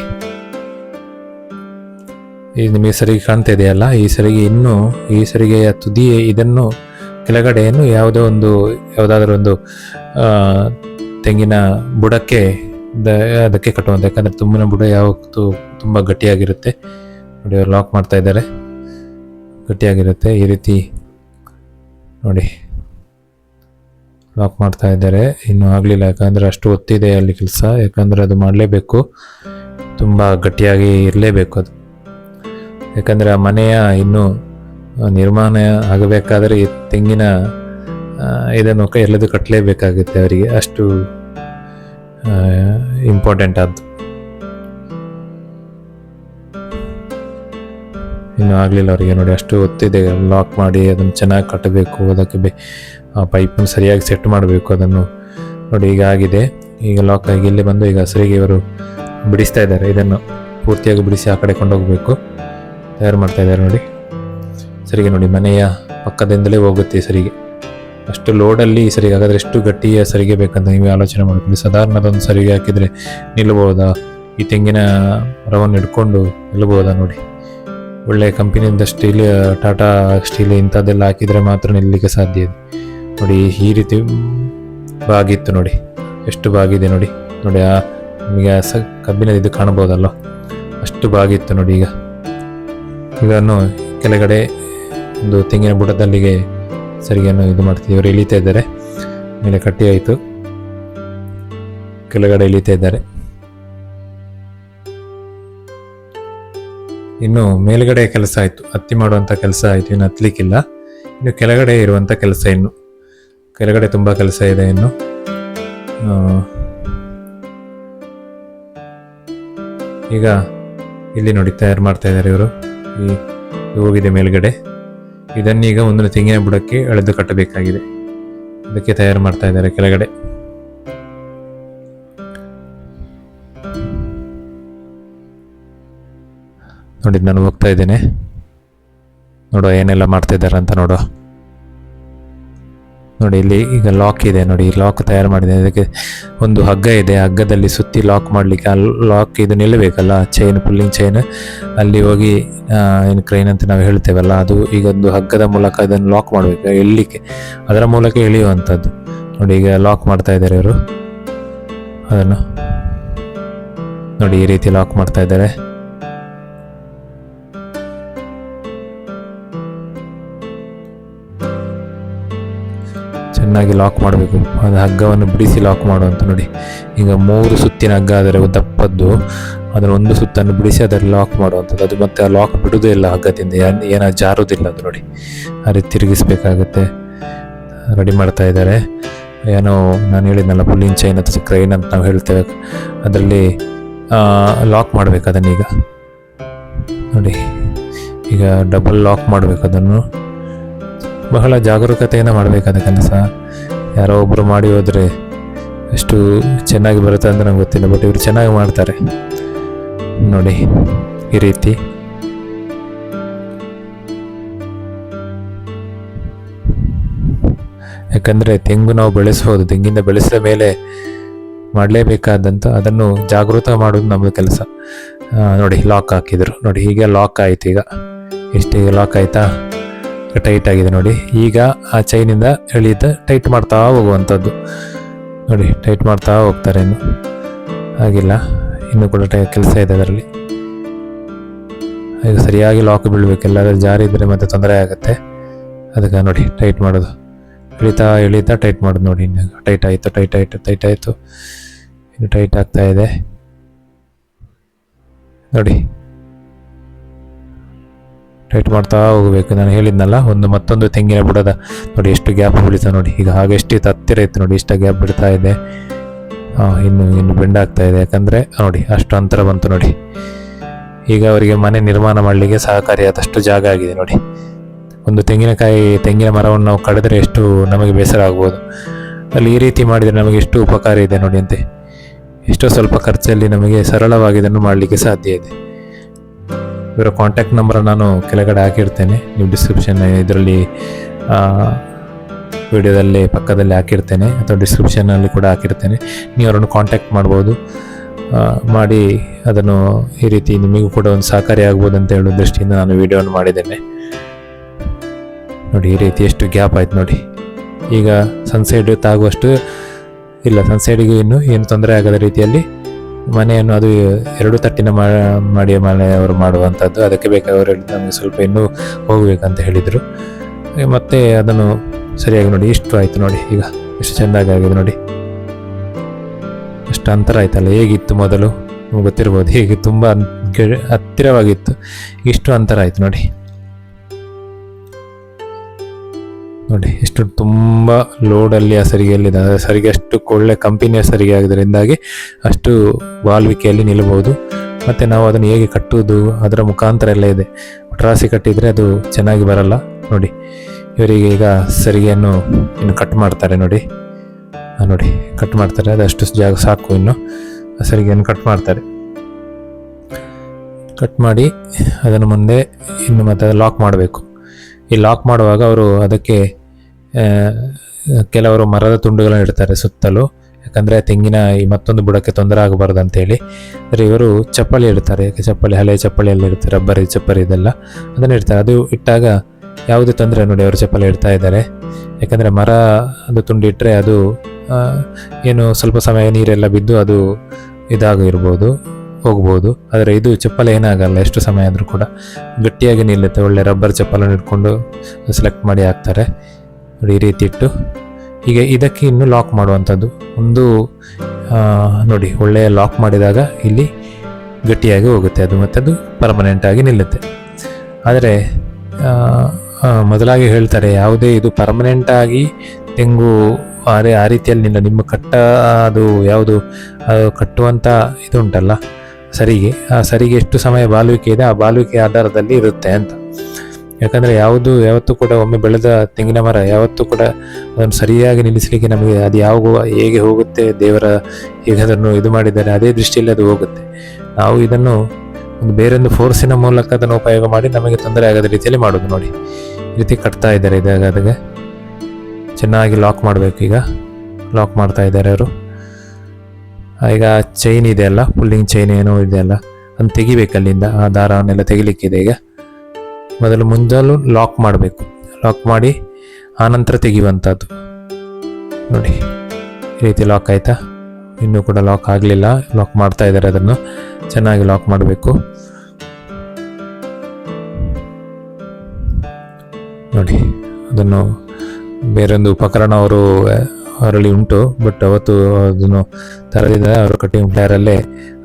ಈ ನಿಮಗೆ ಸರಿಗೆ ಕಾಣ್ತಾ ಇದೆಯಲ್ಲ ಈ ಸರಿಗೆ ಇನ್ನು, ಈ ಸರಿಗೆಯ ತುದಿ, ಇದನ್ನು ಕೆಳಗಡೆಯನ್ನು ಯಾವುದೋ ಒಂದು, ಯಾವುದಾದ್ರೂ ಒಂದು ತೆಂಗಿನ ಬುಡಕ್ಕೆ ಅದಕ್ಕೆ ಕಟ್ಟುವಂಥ ಯಾಕಂದರೆ ತುಂಬಿನ ಬುಡ ಯಾವತ್ತೂ ತುಂಬ ಗಟ್ಟಿಯಾಗಿರುತ್ತೆ. ನೋಡಿ ಲಾಕ್ ಮಾಡ್ತಾ ಇದ್ದಾರೆ. ಗಟ್ಟಿಯಾಗಿರುತ್ತೆ. ಈ ರೀತಿ ನೋಡಿ ಲಾಕ್ ಮಾಡ್ತಾ ಇದ್ದಾರೆ. ಇನ್ನೂ ಆಗಲಿಲ್ಲ. ಯಾಕಂದರೆ ಅಷ್ಟು ಒತ್ತಿದೆ ಅಲ್ಲಿ ಕೆಲಸ. ಯಾಕಂದರೆ ಅದು ಮಾಡಲೇಬೇಕು. ತುಂಬ ಗಟ್ಟಿಯಾಗಿ ಇರಲೇಬೇಕು ಅದು. ಯಾಕಂದರೆ ಆ ಮನೆಯ ಇನ್ನೂ ನಿರ್ಮಾಣ ಆಗಬೇಕಾದರೆ ಈ ತೆಂಗಿನ ಇದನ್ನು ಎಲ್ಲದೂ ಕಟ್ಟಲೇಬೇಕಾಗುತ್ತೆ ಅವರಿಗೆ. ಅಷ್ಟು ಇಂಪಾರ್ಟೆಂಟ್ ಆದ್ದು. ಇನ್ನೂ ಆಗಲಿಲ್ಲ ಅವರಿಗೆ. ನೋಡಿ, ಅಷ್ಟು ಒತ್ತಿದೆ. ಲಾಕ್ ಮಾಡಿ ಅದನ್ನು ಚೆನ್ನಾಗಿ ಕಟ್ಟಬೇಕು. ಅದಕ್ಕೆ ಬೇ, ಆ ಪೈಪನ್ನು ಸರಿಯಾಗಿ ಸೆಟ್ ಮಾಡಬೇಕು ಅದನ್ನು. ನೋಡಿ, ಈಗ ಆಗಿದೆ. ಈಗ ಲಾಕ್ ಆಗಿ ಇಲ್ಲಿ ಬಂದು ಈಗ ಸರಿಗೆ ಇವರು ಬಿಡಿಸ್ತಾ ಇದ್ದಾರೆ. ಇದನ್ನು ಪೂರ್ತಿಯಾಗಿ ಬಿಡಿಸಿ ಆ ಕಡೆ ಕೊಂಡೋಗಬೇಕು. ತಯಾರು ಮಾಡ್ತಾ ಇದ್ದಾರೆ ನೋಡಿ. ಸರಿಗೆ ನೋಡಿ, ಮನೆಯ ಪಕ್ಕದಿಂದಲೇ ಹೋಗುತ್ತೆ ಸರಿಗೆ. ಅಷ್ಟು ಲೋಡಲ್ಲಿ ಸರಿಗೆ ಹಾಗಾದರೆ ಎಷ್ಟು ಗಟ್ಟಿಯ ಸರಿಗೆ ಬೇಕಂತ ನೀವು ಆಲೋಚನೆ ಮಾಡ್ಕೊಳ್ಳಿ. ಸಾಧಾರಣದೊಂದು ಸರಿಗೆ ಹಾಕಿದರೆ ನಿಲ್ಬೋದಾ ಈ ತೆಂಗಿನ ಮರವನ್ನು ಹಿಡ್ಕೊಂಡು ನಿಲ್ಬೋದಾ ನೋಡಿ? ಒಳ್ಳೆಯ ಕಂಪನಿಯಿಂದ ಸ್ಟೀಲ್, ಟಾಟಾ ಸ್ಟೀಲ್ ಇಂಥದ್ದೆಲ್ಲ ಹಾಕಿದರೆ ಮಾತ್ರ ನಿಲ್ಲಲಿಕ್ಕೆ ಸಾಧ್ಯ ಇದೆ. ನೋಡಿ, ಈ ರೀತಿ ಬಾಗಿತ್ತು ನೋಡಿ. ಎಷ್ಟು ಬಾಗಿದೆ ನೋಡಿ. ನೋಡಿ, ಆ ನಿಮಗೆ ಕಬ್ಬಿಣದ ಇದು ಕಾಣಬಹುದಲ್ಲ ಅಷ್ಟು ಬಾಗಿತ್ತು ನೋಡಿ ಈಗ. ಇದನ್ನು ಕೆಳಗಡೆ ಒಂದು ತೆಂಗಿನ ಬುಡದಲ್ಲಿಗೆ ಸರಿಗೆಯನ್ನು ಇದು ಮಾಡ್ತೀವಿ ಇವರು ಇಳಿತಾ ಇದ್ದಾರೆ. ಮೇಲೆ ಕಟ್ಟಿ ಆಯಿತು. ಕೆಳಗಡೆ ಇಳಿತಾ ಇದ್ದಾರೆ. ಇನ್ನು ಮೇಲ್ಗಡೆ ಕೆಲಸ ಆಯಿತು. ಹತ್ತಿ ಮಾಡುವಂಥ ಕೆಲಸ ಆಯಿತು. ಇನ್ನು ಹತ್ತಲಿಕ್ಕಿಲ್ಲ ಇನ್ನು ಕೆಳಗಡೆ ಇರುವಂಥ ಕೆಲಸ ಇನ್ನು. ಕೆಳಗಡೆ ತುಂಬ ಕೆಲಸ ಇದೆ ಇನ್ನು. ಈಗ ಇಲ್ಲಿ ನೋಡಿ, ತಯಾರು ಮಾಡ್ತಾ ಇದ್ದಾರೆ ಇವರು. ಈ ಹೋಗಿದೆ ಮೇಲ್ಗಡೆ. ಇದನ್ನೀಗ ಒಂದು ತೆಂಗಿನ ಬುಡಕ್ಕೆ ಎಳೆದು ಕಟ್ಟಬೇಕಾಗಿದೆ. ಅದಕ್ಕೆ ತಯಾರು ಮಾಡ್ತಾ ಇದ್ದಾರೆ ಕೆಳಗಡೆ. ನೋಡಿ, ನಾನು ಹೋಗ್ತಾ ಇದ್ದೇನೆ. ನೋಡೋ ಏನೆಲ್ಲ ಮಾಡ್ತಾ ಇದ್ದಾರೆ ಅಂತ ನೋಡುವ. ನೋಡಿ, ಇಲ್ಲಿ ಈಗ ಲಾಕ್ ಇದೆ ನೋಡಿ ಲಾಕ್ ತಯಾರು ಮಾಡಿದೆ. ಅದಕ್ಕೆ ಒಂದು ಹಗ್ಗ ಇದೆ. ಹಗ್ಗದಲ್ಲಿ ಸುತ್ತಿ ಲಾಕ್ ಮಾಡಲಿಕ್ಕೆ ಆ ಲಾಕ್ ಇದು ನಿಲ್ಲಬೇಕಲ್ಲ? ಚೈನ್ ಪುಲ್ಲಿಂಗ್ ಚೈನ್ ಅಲ್ಲಿ ಹೋಗಿ ಏನು ಕ್ರೈನ್ ಅಂತ ನಾವು ಹೇಳ್ತೇವಲ್ಲ, ಅದು ಈಗ ಒಂದು ಹಗ್ಗದ ಮೂಲಕ ಅದನ್ನು ಲಾಕ್ ಮಾಡಬೇಕು. ಎಲ್ಲಿಕ್ಕೆ ಅದರ ಮೂಲಕ ಎಳೆಯುವಂಥದ್ದು. ನೋಡಿ, ಈಗ ಲಾಕ್ ಮಾಡ್ತಾ ಇದ್ದಾರೆ ಇವರು. ಅದನ್ನು ನೋಡಿ, ಈ ರೀತಿ ಲಾಕ್ ಮಾಡ್ತಾ ಇದ್ದಾರೆ. ಚೆನ್ನಾಗಿ ಲಾಕ್ ಮಾಡಬೇಕು. ಅದು ಹಗ್ಗವನ್ನು ಬಿಡಿಸಿ ಲಾಕ್ ಮಾಡುವಂತ ನೋಡಿ. ಈಗ ಮೂರು ಸುತ್ತಿನ ಹಗ್ಗ ಆದರೆ ದಪ್ಪದ್ದು. ಅದರ ಒಂದು ಸುತ್ತನ್ನು ಬಿಡಿಸಿ ಅದರಲ್ಲಿ ಲಾಕ್ ಮಾಡುವಂಥದ್ದು. ಅದು ಮತ್ತೆ ಆ ಲಾಕ್ ಬಿಡೋದೇ ಇಲ್ಲ ಹಗ್ಗದಿಂದ. ಏನೋ ಜಾರೋದಿಲ್ಲ ಅದು ನೋಡಿ. ಆ ರೀತಿ ತಿರುಗಿಸ್ಬೇಕಾಗತ್ತೆ. ರೆಡಿ ಮಾಡ್ತಾ ಇದ್ದಾರೆ. ಏನೋ ನಾನು ಹೇಳಿದ್ನಲ್ಲ ಪುಲ್ಲಿನ ಚೈನ್ ಅಥವಾ ಕ್ರೈನ್ ಅಂತ ನಾವು ಹೇಳ್ತೇವೆ. ಅದರಲ್ಲಿ ಲಾಕ್ ಮಾಡಬೇಕು ಅದನ್ನೀಗ. ನೋಡಿ. ಈಗ ಡಬಲ್ ಲಾಕ್ ಮಾಡಬೇಕು ಅದನ್ನು. ಬಹಳ ಜಾಗರೂಕತೆಯನ್ನು ಮಾಡಬೇಕಾದ ಕೆಲಸ ಯಾರೋ ಒಬ್ಬರು ಮಾಡಿ ಹೋದರೆ ಎಷ್ಟು ಚೆನ್ನಾಗಿ ಬರುತ್ತೆ ಅಂತ ನಂಗೆ ಗೊತ್ತಿಲ್ಲ ಬಟ್ ಇವರು ಚೆನ್ನಾಗಿ ಮಾಡ್ತಾರೆ. ನೋಡಿ, ಈ ರೀತಿ. ಯಾಕಂದರೆ ತೆಂಗು ನಾವು ಬೆಳೆಸ್ಬೋದು, ತೆಂಗಿಂದ ಬೆಳೆಸಿದ ಮೇಲೆ ಮಾಡಲೇಬೇಕಾದಂಥ ಅದನ್ನು ಜಾಗೃತ ಮಾಡೋದು ನಮ್ಮ ಕೆಲಸ. ನೋಡಿ ಲಾಕ್ ಹಾಕಿದರು. ನೋಡಿ, ಹೀಗೆ ಲಾಕ್ ಆಯ್ತು ಈಗ. ಈಗ ಲಾಕ್ ಆಯ್ತಾ? ಟೈಟ್ ಆಗಿದೆ ನೋಡಿ. ಈಗ ಆ ಚೈನಿಂದ ಎಳೆಯುತ್ತಾ ಟೈಟ್ ಮಾಡ್ತಾ ಹೋಗುವಂಥದ್ದು. ನೋಡಿ ಟೈಟ್ ಮಾಡ್ತಾ ಹೋಗ್ತಾರೆ ಇನ್ನು. ಆಗಿಲ್ಲ ಇನ್ನೂ ಕೂಡ ಟೈ, ಕೆಲಸ ಇದೆ ಅದರಲ್ಲಿ. ಈಗ ಸರಿಯಾಗಿ ಲಾಕ್ ಬೀಳ್ಬೇಕು. ಎಲ್ಲಾದ್ರೂ ಜಾರಿ ಇದ್ದರೆ ಮತ್ತೆ ತೊಂದರೆ ಆಗುತ್ತೆ. ಅದಕ್ಕೆ ನೋಡಿ ಟೈಟ್ ಮಾಡೋದು. ಎಳಿತಾ ಎಳಿತಾ ಟೈಟ್ ಮಾಡೋದು ನೋಡಿ ಇನ್ನು. ಟೈಟ್ ಆಯಿತು ಟೈಟ್ ಆಯಿತು ಟೈಟ್ ಆಯಿತು. ಇನ್ನು ಟೈಟ್ ಆಗ್ತಾ ಇದೆ. ನೋಡಿ ಟೈಟ್ ಮಾಡ್ತಾ ಹೋಗಬೇಕು. ನಾನು ಹೇಳಿದ್ನಲ್ಲ, ಒಂದು ಮತ್ತೊಂದು ತೆಂಗಿನ ಬುಡದ ನೋಡಿ ಎಷ್ಟು ಗ್ಯಾಪ್ ಬೀಳ್ತಾ ನೋಡಿ. ಈಗ ಹಾಗೆ ಎಷ್ಟು ಹತ್ತಿರ ಇತ್ತು ನೋಡಿ, ಇಷ್ಟ ಗ್ಯಾಪ್ ಬಿಡ್ತಾ ಇದೆ. ಇನ್ನು ಇನ್ನು ಬೆಂಡ್ ಆಗ್ತಾ ಇದೆ. ಯಾಕಂದರೆ, ನೋಡಿ, ಅಷ್ಟು ಅಂತರ ಬಂತು ನೋಡಿ. ಈಗ ಅವರಿಗೆ ಮನೆ ನಿರ್ಮಾಣ ಮಾಡಲಿಕ್ಕೆ ಸಹಕಾರಿಯಾದಷ್ಟು ಜಾಗ ಆಗಿದೆ ನೋಡಿ. ಒಂದು ತೆಂಗಿನಕಾಯಿ, ತೆಂಗಿನ ಮರವನ್ನು ನಾವು ಕಡಿದ್ರೆ ಎಷ್ಟು ನಮಗೆ ಬೇಸರ ಆಗ್ಬೋದು. ಅಲ್ಲಿ ಈ ರೀತಿ ಮಾಡಿದರೆ ನಮಗೆ ಎಷ್ಟು ಉಪಕಾರ ಇದೆ ನೋಡಿ ಅಂತೆ. ಎಷ್ಟೋ ಸ್ವಲ್ಪ ಖರ್ಚಲ್ಲಿ ನಮಗೆ ಸರಳವಾಗಿ ಇದನ್ನು ಮಾಡಲಿಕ್ಕೆ ಸಾಧ್ಯ ಇದೆ. ಇವರ ಕಾಂಟ್ಯಾಕ್ಟ್ ನಂಬರ್ ನಾನು ಕೆಳಗಡೆ ಹಾಕಿರ್ತೇನೆ. ನೀವು ಡಿಸ್ಕ್ರಿಪ್ಷನ್ ಇದರಲ್ಲಿ ವಿಡಿಯೋದಲ್ಲಿ ಪಕ್ಕದಲ್ಲಿ ಹಾಕಿರ್ತೇನೆ ಅಥವಾ ಡಿಸ್ಕ್ರಿಪ್ಷನಲ್ಲಿ ಕೂಡ ಹಾಕಿರ್ತೇನೆ. ನೀವು ಅವರನ್ನು ಕಾಂಟ್ಯಾಕ್ಟ್ ಮಾಡ್ಬೋದು. ಮಾಡಿ ಅದನ್ನು ಈ ರೀತಿ ನಿಮಗೂ ಕೂಡ ಒಂದು ಸಹಕಾರಿ ಆಗ್ಬೋದು ಅಂತ ಹೇಳೋ ದೃಷ್ಟಿಯಿಂದ ನಾನು ವಿಡಿಯೋವನ್ನು ಮಾಡಿದ್ದೇನೆ. ನೋಡಿ ಈ ರೀತಿ ಎಷ್ಟು ಗ್ಯಾಪ್ ಆಯ್ತು ನೋಡಿ. ಈಗ ಸನ್ಸೈಡ್ ತಾಗುವಷ್ಟು ಇಲ್ಲ ಸನ್ಸೈಡಿಗೂ ಇನ್ನೂ ಏನು ತೊಂದರೆ ಆಗದ ರೀತಿಯಲ್ಲಿ ಮನೆಯನ್ನು ಅದು ಎರಡು ತಟ್ಟಿನ ಮಾ- ಮಾಡಿಯ ಮನೆಯವರು ಮಾಡುವಂಥದ್ದು. ಅದಕ್ಕೆ ಬೇಕಾದವರು ಹೇಳಿದ್ರು, ನಮಗೆ ಸ್ವಲ್ಪ ಇನ್ನೂ ಹೋಗಬೇಕಂತ ಹೇಳಿದರು. ಮತ್ತೆ ಅದನ್ನು ಸರಿಯಾಗಿ ನೋಡಿ, ಇಷ್ಟು ಆಯಿತು ನೋಡಿ, ಈಗ ಎಷ್ಟು ಚೆಂದಾಗಿ ಆಗಿದೆ ನೋಡಿ. ಎಷ್ಟು ಅಂತರ ಆಯ್ತಲ್ಲ, ಹೇಗಿತ್ತು ಮೊದಲು? ಗೊತ್ತಿರ್ಬೋದು, ಹೀಗೆ ತುಂಬ ಹತ್ತಿರವಾಗಿತ್ತು. ಇಷ್ಟು ಅಂತರ ಆಯ್ತು ನೋಡಿ. ನೋಡಿ, ಇಷ್ಟು ತುಂಬ ಲೋಡಲ್ಲಿ ಆ ಸರಿಗೆಯಲ್ಲಿ ಇದೆ ಸರಿಗೆ ಅಷ್ಟು ಒಳ್ಳೆ ಕಂಪನಿಯ ಸರಿಗೆ ಆಗಿದ್ದರಿಂದಾಗಿ ಅಷ್ಟು ಬಾಳ್ವಿಕೆಯಲ್ಲಿ ನಿಲ್ಲಬಹುದು ಮತ್ತು ನಾವು ಅದನ್ನು ಹೇಗೆ ಕಟ್ಟುವುದು, ಅದರ ಮುಖಾಂತರ ಎಲ್ಲ ಇದೆ. ಟ್ರಾಸಿ ಕಟ್ಟಿದರೆ ಅದು ಚೆನ್ನಾಗಿ ಬರಲ್ಲ. ನೋಡಿ, ಇವರಿಗೆ ಈಗ ಸರಿಗೆಯನ್ನು ಇನ್ನು ಕಟ್ ಮಾಡ್ತಾರೆ ನೋಡಿ. ನೋಡಿ ಕಟ್ ಮಾಡ್ತಾರೆ. ಅದು ಅಷ್ಟು ಜಾಗ ಸಾಕು ಇನ್ನು. ಸರಿಗೆಯನ್ನು ಕಟ್ ಮಾಡ್ತಾರೆ. ಕಟ್ ಮಾಡಿ ಅದನ್ನು ಮುಂದೆ ಇನ್ನು ಮತ್ತೆ ಲಾಕ್ ಮಾಡಬೇಕು. ಈ ಲಾಕ್ ಮಾಡುವಾಗ ಅವರು ಅದಕ್ಕೆ ಕೆಲವರು ಮರದ ತುಂಡುಗಳನ್ನು ಇಡ್ತಾರೆ ಸುತ್ತಲೂ. ಯಾಕಂದರೆ ತೆಂಗಿನ ಈ ಮತ್ತೊಂದು ಬುಡಕ್ಕೆ ತೊಂದರೆ ಆಗಬಾರ್ದು ಅಂತೇಳಿ. ಅಂದರೆ ಇವರು ಚಪ್ಪಲಿ ಇಡ್ತಾರೆ. ಚಪ್ಪಲಿ, ಹಳೆಯ ಚಪ್ಪಲಿ ಎಲ್ಲ ಇರುತ್ತೆ ರಬ್ಬರ್ ಚಪ್ಪಲಿ ಇದೆಲ್ಲ ಅದನ್ನು ಇಡ್ತಾರೆ. ಅದು ಇಟ್ಟಾಗ ಯಾವುದೇ ತೊಂದರೆ ನೋಡಿ ಅವರು ಚಪ್ಪಲಿ ಇಡ್ತಾ ಇದ್ದಾರೆ. ಯಾಕಂದರೆ ಮರ ಅದು ತುಂಡು ಇಟ್ಟರೆ ಅದು ಏನು ಸ್ವಲ್ಪ ಸಮಯ ನೀರೆಲ್ಲ ಬಿದ್ದು ಅದು ಇದಾಗಿರ್ಬೋದು, ಹೋಗ್ಬೋದು. ಆದರೆ ಇದು ಚಪ್ಪಲಿ ಏನಾಗಲ್ಲ. ಎಷ್ಟು ಸಮಯ ಆದರೂ ಕೂಡ ಗಟ್ಟಿಯಾಗಿ ನಿಲ್ಲುತ್ತೆ. ಒಳ್ಳೆ ರಬ್ಬರ್ ಚಪ್ಪಲನ್ನು ಇಟ್ಕೊಂಡು ಸೆಲೆಕ್ಟ್ ಮಾಡಿ ಹಾಕ್ತಾರೆ. ನೋಡಿ ಈ ರೀತಿ ಇಟ್ಟು ಈಗ ಇದಕ್ಕೆ ಇನ್ನು ಲಾಕ್ ಮಾಡುವಂಥದ್ದು. ಒಂದು ನೋಡಿ, ಒಳ್ಳೆಯ ಲಾಕ್ ಮಾಡಿದಾಗ ಇಲ್ಲಿ ಗಟ್ಟಿಯಾಗಿ ಹೋಗುತ್ತೆ. ಅದು ಮತ್ತು ಅದು ಪರ್ಮನೆಂಟಾಗಿ ನಿಲ್ಲುತ್ತೆ. ಆದರೆ ಮೊದಲಾಗಿ ಹೇಳ್ತಾರೆ, ಯಾವುದೇ ಇದು ಪರ್ಮನೆಂಟಾಗಿ ತೆಂಗು ಅರೆ, ಆ ರೀತಿಯಲ್ಲಿ ನಿಲ್ಲ. ನಿಮ್ಮ ಕಟ್ಟ, ಅದು ಯಾವುದು ಕಟ್ಟುವಂಥ ಇದು ಉಂಟಲ್ಲ ಸರಿಗೆ. ಆ ಸರಿಗೆ ಎಷ್ಟು ಸಮಯ ಬಾಳುವಿಕೆ ಇದೆ, ಆ ಬಾಳುವಿಕೆ ಆಧಾರದಲ್ಲಿ ಇರುತ್ತೆ ಅಂತ. ಯಾಕಂದರೆ ಯಾವುದು ಯಾವತ್ತೂ ಕೂಡ ಒಮ್ಮೆ ಬೆಳೆದ ತೆಂಗಿನ ಮರ, ಯಾವತ್ತೂ ಕೂಡ ಅದನ್ನು ಸರಿಯಾಗಿ ನಿಲ್ಲಿಸಲಿಕ್ಕೆ ನಮಗೆ ಅದು ಯಾವ ಹೇಗೆ ಹೋಗುತ್ತೆ, ದೇವರ ಈಗ ಅದನ್ನು ಇದು ಮಾಡಿದ್ದಾರೆ ಅದೇ ದೃಷ್ಟಿಯಲ್ಲಿ ಅದು ಹೋಗುತ್ತೆ. ನಾವು ಇದನ್ನು ಒಂದು ಬೇರೊಂದು ಫೋರ್ಸಿನ ಮೂಲಕ ಅದನ್ನು ಉಪಯೋಗ ಮಾಡಿ ನಮಗೆ ತೊಂದರೆ ಆಗದ ರೀತಿಯಲ್ಲಿ ಮಾಡೋದು ನೋಡಿ. ಈ ರೀತಿ ಕಟ್ತಾ ಇದ್ದಾರೆ ಇದಾಗದಾಗೆ. ಚೆನ್ನಾಗಿ ಲಾಕ್ ಮಾಡಬೇಕು ಈಗ. ಲಾಕ್ ಮಾಡ್ತಾ ಇದ್ದಾರೆ ಅವರು. ಈಗ ಚೈನ್ ಇದೆಯಲ್ಲ ಪುಲ್ಲಿಂಗ್ ಚೈನ್ ಏನೋ ಇದೆ ಅಲ್ಲ. ಅದನ್ನು ತೆಗಿಬೇಕು ಅಲ್ಲಿಂದ ಆ ದಾರವನ್ನೆಲ್ಲ ತೆಗಿಲಿಕ್ಕಿದೆ ಈಗ. ಮೊದಲು ಮುಂಜಾಲು ಲಾಕ್ ಮಾಡಬೇಕು. ಲಾಕ್ ಮಾಡಿ ಆನಂತರ ತೆಗೆಯುವಂಥದ್ದು. ನೋಡಿ, ಈ ರೀತಿ ಲಾಕ್ ಆಯಿತಾ? ಇನ್ನೂ ಕೂಡ ಲಾಕ್ ಆಗಲಿಲ್ಲ. ಲಾಕ್ ಮಾಡ್ತಾ ಇದ್ದಾರೆ ಅದನ್ನು. ಚೆನ್ನಾಗಿ ಲಾಕ್ ಮಾಡಬೇಕು. ನೋಡಿ, ಅದನ್ನು ಬೇರೊಂದು ಉಪಕರಣ ಅವರು, ಅವರಲ್ಲಿ ಉಂಟು ಬಟ್ ಅವತ್ತು ಅದನ್ನು ತರದಿದ್ದಾರೆ ಅವರು ಕಟ್ಟಿಂಗ್ ಪ್ಲೇಯರಲ್ಲೇ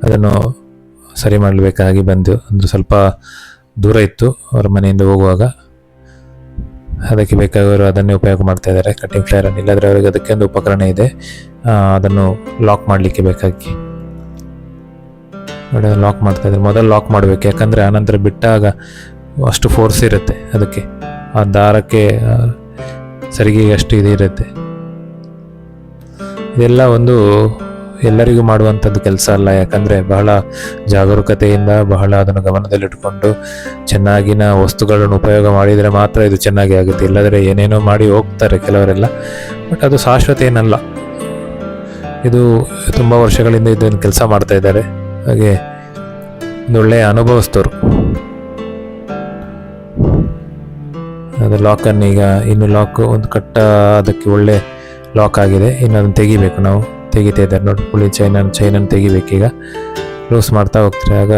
ಅದನ್ನು ಸರಿ ಮಾಡಬೇಕಾಗಿ ಬಂದು ಅಂದರೆ ಸ್ವಲ್ಪ ದೂರ ಇತ್ತು ಅವರ ಮನೆಯಿಂದ ಹೋಗುವಾಗ. ಅದಕ್ಕೆ ಬೇಕಾದವರು ಅದನ್ನೇ ಉಪಯೋಗ ಮಾಡ್ತಾ ಇದ್ದಾರೆ. ಕಟ್ಟಿಂಗ್ ಫ್ಲೇರನ್ನು ಇಲ್ಲಾಂದರೆ ಅವರಿಗೆ ಅದಕ್ಕೆ ಒಂದು ಉಪಕರಣ ಇದೆ. ಅದನ್ನು ಲಾಕ್ ಮಾಡಲಿಕ್ಕೆ ಬೇಕಾಗಿ. ನೋಡಿ ಲಾಕ್ ಮಾಡ್ತಾ ಇದ್ದಾರೆ. ಮೊದಲು ಲಾಕ್ ಮಾಡಬೇಕು. ಯಾಕಂದರೆ ಆನಂತರ ಬಿಟ್ಟಾಗ ಅಷ್ಟು ಫೋರ್ಸ್ ಇರುತ್ತೆ ಅದಕ್ಕೆ. ಆ ದಾರಕ್ಕೆ ಸರಿಗೆ ಅಷ್ಟು ಇದು ಇರುತ್ತೆ. ಇದೆಲ್ಲ ಒಂದು ಎಲ್ಲರಿಗೂ ಮಾಡುವಂಥದ್ದು ಕೆಲಸ ಅಲ್ಲ. ಯಾಕಂದರೆ ಬಹಳ ಜಾಗರೂಕತೆಯಿಂದ ಬಹಳ ಅದನ್ನು ಗಮನದಲ್ಲಿಟ್ಟುಕೊಂಡು ಚೆನ್ನಾಗಿನ ವಸ್ತುಗಳನ್ನು ಉಪಯೋಗ ಮಾಡಿದರೆ ಮಾತ್ರ ಇದು ಚೆನ್ನಾಗಿ ಆಗುತ್ತೆ. ಇಲ್ಲದರೆ ಏನೇನೋ ಮಾಡಿ ಹೋಗ್ತಾರೆ ಕೆಲವರೆಲ್ಲ. ಬಟ್ ಅದು ಶಾಶ್ವತ ಏನಲ್ಲ. ಇದು ತುಂಬ ವರ್ಷಗಳಿಂದ ಇದನ್ನು ಕೆಲಸ ಮಾಡ್ತಾ ಇದ್ದಾರೆ. ಹಾಗೆ ಒಳ್ಳೆಯ ಅನುಭವಿಸ್ತರು ಅದು ಲಾಕನ್ನು ಈಗ ಇನ್ನು ಲಾಕ್ ಒಂದು ಕಟ್ಟ ಅದಕ್ಕೆ ಒಳ್ಳೆ ಲಾಕ್ ಆಗಿದೆ. ಇನ್ನು ಅದನ್ನು ತೆಗಿಬೇಕು ನಾವು. ತೆಗಿತಾ ಇದ್ದಾರೆ ನೋಡಿ ಪುಳಿ ಚೈನನ್ನು ಚೈನನ್ನು ತೆಗಿಬೇಕೀಗ. ಲೂಸ್ ಮಾಡ್ತಾ ಹೋಗ್ತಾರೆ. ಆಗ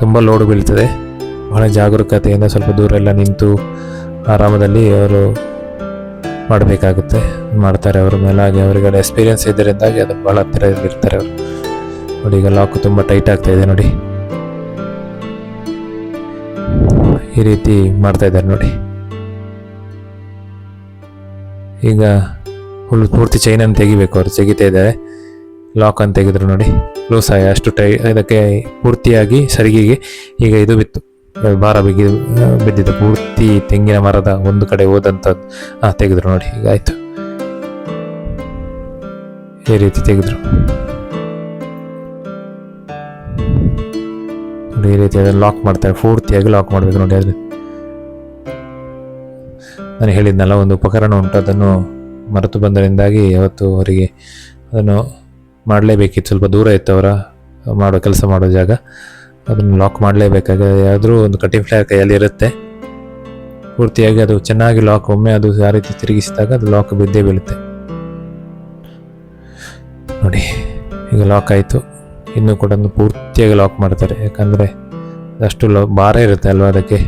ತುಂಬ ಲೋಡ್ ಬೀಳ್ತದೆ. ಬಹಳ ಜಾಗರೂಕತೆಯಿಂದ ಸ್ವಲ್ಪ ದೂರ ಎಲ್ಲ ನಿಂತು ಆರಾಮದಲ್ಲಿ ಅವರು ಮಾಡಬೇಕಾಗುತ್ತೆ. ಮಾಡ್ತಾರೆ ಅವರ ಮೇಲಾಗಿ ಅವರಿಗೆ ಎಕ್ಸ್ಪೀರಿಯನ್ಸ್ ಇದರಿಂದಾಗಿ ಅದು ಭಾಳ ಹತ್ತಿರ ಇರ್ತಾರೆ ಅವರು. ನೋಡಿ, ಈಗ ಲಾಕು ತುಂಬ ಟೈಟ್ ಆಗ್ತಾ ನೋಡಿ. ಈ ರೀತಿ ಮಾಡ್ತಾ ಇದ್ದಾರೆ ನೋಡಿ. ಈಗ ಫುಲ್ ಪೂರ್ತಿ ಚೈನನ್ನು ತೆಗಿಬೇಕು ಅವ್ರು. ತೆಗಿತಾ ಇದ್ದಾರೆ. ಲಾಕ್ ಅಂತ ತೆಗೆದ್ರು ನೋಡಿ. ಲೂಸ್ ಆಗಿ ಅಷ್ಟು ಟೈ ಇದಕ್ಕೆ ಪೂರ್ತಿಯಾಗಿ ಸರಿಗೆಗೆ ಈಗ ಇದು ಬಿತ್ತು. ಭಾರ ಬಿಗಿ ಬಿದ್ದಿದ್ದು. ಪೂರ್ತಿ ತೆಂಗಿನ ಮರದ ಒಂದು ಕಡೆ ಹೋದಂಥದ್ದು. ತೆಗೆದ್ರು ನೋಡಿ. ಈಗ ಆಯ್ತು. ಈ ರೀತಿ ತೆಗೆದ್ರು. ನೋಡಿ, ಈ ರೀತಿ ಅದನ್ನು ಲಾಕ್ ಮಾಡ್ತಾರೆ. ಪೂರ್ತಿಯಾಗಿ ಲಾಕ್ ಮಾಡಬೇಕು ನೋಡಿ ಅದನ್ನು ನಾನು ಹೇಳಿದ್ನಲ್ಲ, ಒಂದು ಉಪಕರಣ ಉಂಟು. ಅದನ್ನು ಮರೆತು ಬಂದರಿಂದಾಗಿ ಯಾವತ್ತು ಅವರಿಗೆ ಅದನ್ನು ಮಾಡಲೇಬೇಕಿತ್ತು. ಸ್ವಲ್ಪ ದೂರ ಇತ್ತು ಅವರ ಮಾಡೋ ಕೆಲಸ ಮಾಡೋ ಜಾಗ ಅದನ್ನು ಲಾಕ್ ಮಾಡಲೇಬೇಕಾಗ ಯಾವುದಾದ್ರೂ ಒಂದು ಕಟಿಂಗ್ ಫ್ಲೇರ್ ಕೈಯಲ್ಲಿ ಇರುತ್ತೆ. ಪೂರ್ತಿಯಾಗಿ ಅದು ಚೆನ್ನಾಗಿ ಲಾಕ್ ಒಮ್ಮೆ ಅದು ಆ ರೀತಿ ತಿರುಗಿಸಿದಾಗ ಅದು ಲಾಕ್ ಬಿದ್ದೇ ಬೀಳುತ್ತೆ. ನೋಡಿ, ಈಗ ಲಾಕ್ ಆಯಿತು. ಇನ್ನೂ ಕೂಡ ಪೂರ್ತಿಯಾಗಿ ಲಾಕ್ ಮಾಡ್ತಾರೆ. ಯಾಕಂದರೆ ಅಷ್ಟು ಲಾ ಭಾರ ಇರುತ್ತೆ ಅಲ್ವಾ ಅದಕ್ಕೆ?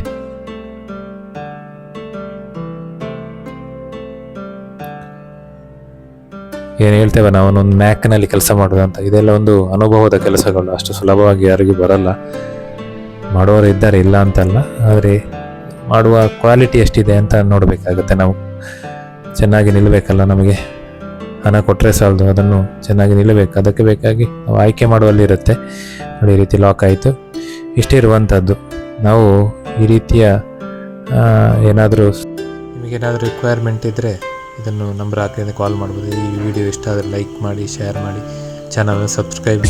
ಏನು ಹೇಳ್ತೇವೆ ನಾವು ಒಂದು ಮ್ಯಾಕ್ನಲ್ಲಿ ಕೆಲಸ ಮಾಡೋದು ಅಂತ. ಇದೆಲ್ಲ ಒಂದು ಅನುಭವದ ಕೆಲಸಗಳು. ಅಷ್ಟು ಸುಲಭವಾಗಿ ಯಾರಿಗೂ ಬರಲ್ಲ. ಮಾಡುವವರು ಇದ್ದಾರೆ, ಇಲ್ಲ ಅಂತಲ್ಲ. ಆದರೆ ಮಾಡುವ ಕ್ವಾಲಿಟಿ ಎಷ್ಟಿದೆ ಅಂತ ನೋಡಬೇಕಾಗುತ್ತೆ ನಾವು. ಚೆನ್ನಾಗಿ ನಿಲ್ಲಬೇಕಲ್ಲ ನಮಗೆ. ಹಣ ಕೊಟ್ಟರೆ ಸಾಲದು, ಅದನ್ನು ಚೆನ್ನಾಗಿ ನಿಲ್ಲಬೇಕು ಅದಕ್ಕೆ ಬೇಕಾಗಿ ನಾವು ಆಯ್ಕೆ ಮಾಡುವಲ್ಲಿ ಇರುತ್ತೆ. ನೋಡಿ ಈ ರೀತಿ ಲಾಕ್ ಆಯಿತು. ಇಷ್ಟೇ ಇರುವಂಥದ್ದು ನಾವು ಈ ರೀತಿಯ ಏನಾದರೂ ನಿಮಗೇನಾದರೂ ರಿಕ್ವೈರ್ಮೆಂಟ್ ಇದ್ದರೆ ಇದನ್ನು ನಂಬರ್ ಹಾಕಿದ್ರೆ ಕಾಲ್ ಮಾಡ್ಬೋದು. ಈ ವಿಡಿಯೋ ಇಷ್ಟ ಆದರೆ ಲೈಕ್ ಮಾಡಿ ಶೇರ್ ಮಾಡಿ. ಚಾನಲ್ನ ಸಬ್ಸ್ಕ್ರೈಬ್